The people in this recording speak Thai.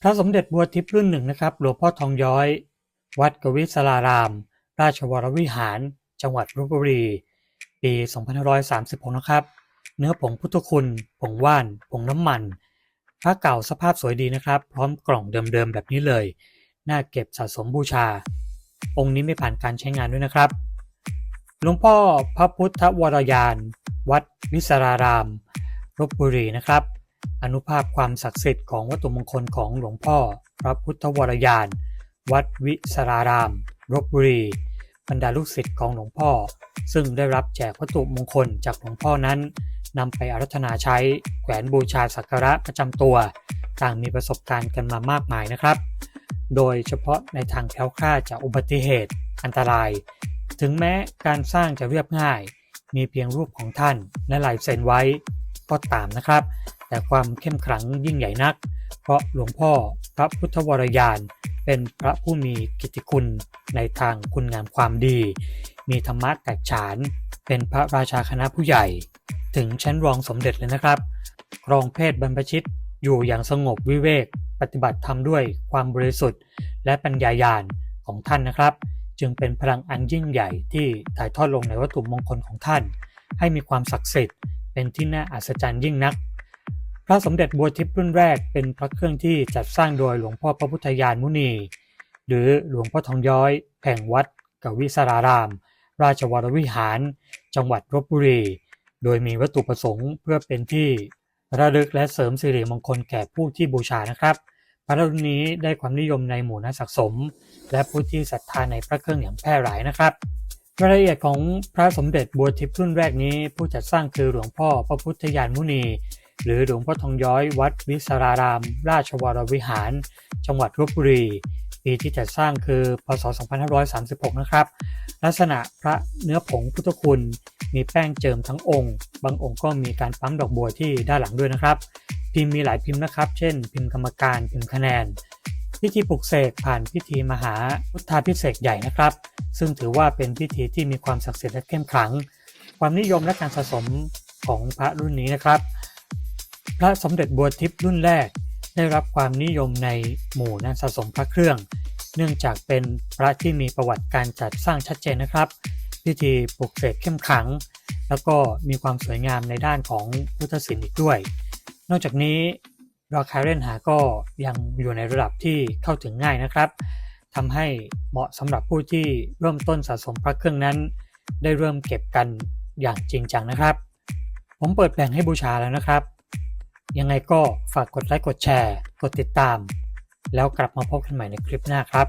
พระสมเด็จบัวทิพย์รุ่นหนึ่งนะครับ หลวงพ่อทองย้อย วัดกวิศราราม ราชวรวิหาร จังหวัดลบบุรี ปี 2536 นะครับ เนื้อผงพุทธคุณ ผงว่าน ผงน้ำมัน พระเก่าสภาพสวยดีนะครับ พร้อมกล่องเดิมๆแบบนี้เลย น่าเก็บสะสมบูชา องค์นี้ไม่ผ่านการใช้งานด้วยนะครับ หลวงพ่อพระพุทธวรยาน วัดวิสรารามลบบุรีนะครับ อนุภาพความศักดิ์สิทธิ์ของวัตถุมงคลของหลวงพ่อ พระพุทธวรยาน วัดวิสรารามลบบุรี บรรดาลูกศิษย์ของหลวงพ่อ ซึ่งได้รับแจกวัตถุมงคลจากหลวงพ่อนั้นนำไปอารัธนาใช้แขวนบูชาสักการะประจำตัว ต่างมีประสบการณ์กันมามากมายนะครับ โดยเฉพาะในทางแคล้วคลาดจากอุบัติเหตุ อันตราย ถึงแม้การสร้างจะเรียบง่าย มีเพียงรูปของท่านและลายเซ็นไว้ก็ตามนะครับ แต่ความเข้มขลังยิ่งใหญ่นัก เพราะหลวงพ่อพระพุทธวรยาน เป็นพระผู้มีกิตติคุณในทางคุณงามความดี มีธรรมะแตกฉาน เป็นพระราชาคณะผู้ใหญ่ ถึงชั้นรองสมเด็จเลยนะครับ ครองเพศบรรพชิตอยู่อย่างสงบวิเวก ปฏิบัติธรรมด้วยความบริสุทธิ์ และปัญญาญาณของท่านนะครับ จึงเป็นพลังอันยิ่งใหญ่ที่ถ่ายทอดลงในวัตถุมงคลของท่าน ให้มีความศักดิ์สิทธิ์เป็นที่น่าอัศจรรย์ยิ่งนัก พระสมเด็จบัวทิพย์รุ่นแรกเป็นพระเครื่องที่จัดสร้างโดยหลวงพ่อพระพุทธยานมุนี หรือหลวงพ่อทองย้อยแห่งวัดกวิสาราราม ราชวรวิหาร จังหวัดลบบุรี โดยมีวัตถุประสงค์เพื่อเป็นที่ระลึกและเสริมสิริมงคลแก่ผู้ที่บูชานะครับ พระรุ่นนี้ได้ความนิยมในหมู่นักสะสม และผู้ที่ศรัทธาในพระเครื่องอย่างแพร่หลายนะครับรายละเอียดของพระสมเด็จบัวทิพย์รุ่นแรกนี้ ผู้จัดสร้างคือหลวงพ่อพระพุทธยานมุนี หรือหลวงพ่อทองย้อยวัดวิสาราราม ราชวรวิหาร จังหวัดลบบุรีปีที่จัดสร้างคือ พศ 2536 นะครับ ลักษณะพระเนื้อผงพุทธคุณ มีแป้งเจิมทั้งองค์ บางองค์ก็มีการปั๊มดอกบัวที่ด้านหลังด้วยนะครับ พิมพ์มีหลายพิมพ์นะครับ เช่น พิมพ์กรรมการ พิมพ์คะแนน พิธีปลุกเสกผ่านพิธีมหาพุทธาพิเศษใหญ่นะครับ ซึ่งถือว่าเป็นพิธีที่มีความศักดิ์สิทธิ์และเข้มขลัง ความนิยมและการสะสมของพระรุ่นนี้นะครับ พระสมเด็จบัวทิพย์รุ่นแรก ได้รับความนิยมในหมู่นักสะสมพระเครื่อง เนื่องจากเป็นพระที่มีประวัติการจัดสร้างชัดเจนนะครับ พิธีปลุกเสกเข้มขัง แล้วก็มีความสวยงามในด้านของพุทธศิลป์อีกด้วย นอกจากนี้ราคาเล่นหาก็ยังอยู่ในระดับที่เข้าถึงง่ายนะครับทำให้เหมาะสำหรับผู้ที่เริ่มต้นสะสมพระเครื่องนั้น ได้เริ่มเก็บกันอย่างจริงจังนะครับ ผมเปิดแบ่งให้บูชาแล้วนะครับ ยังไงก็ฝากกดไลค์กดแชร์ กดติดตาม แล้วกลับมาพบกันใหม่ในคลิปหน้าครับ